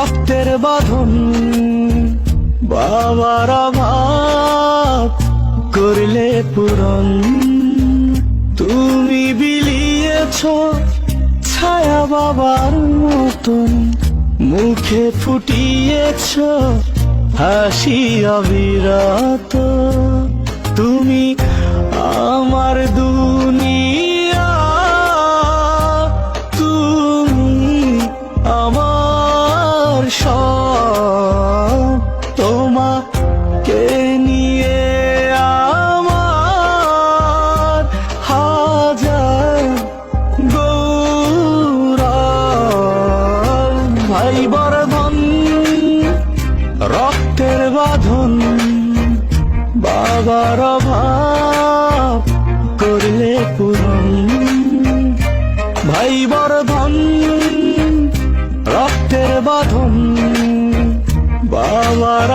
রক্তের বাঁধন, বাবার অভাব করলে পূরণ। তুমি বিলিয়েছ ছায়া বাবার মতন, মুখে ফুটিয়েছ হাসি অবিরত। তুমি আমার সব তোমাকে নিয়ে আমার হাজার গৌরব ভাই বর্ধন রক্তের বাঁধন বাবার অভাব করলে পূরণ। রক্তের বাঁধন বাবার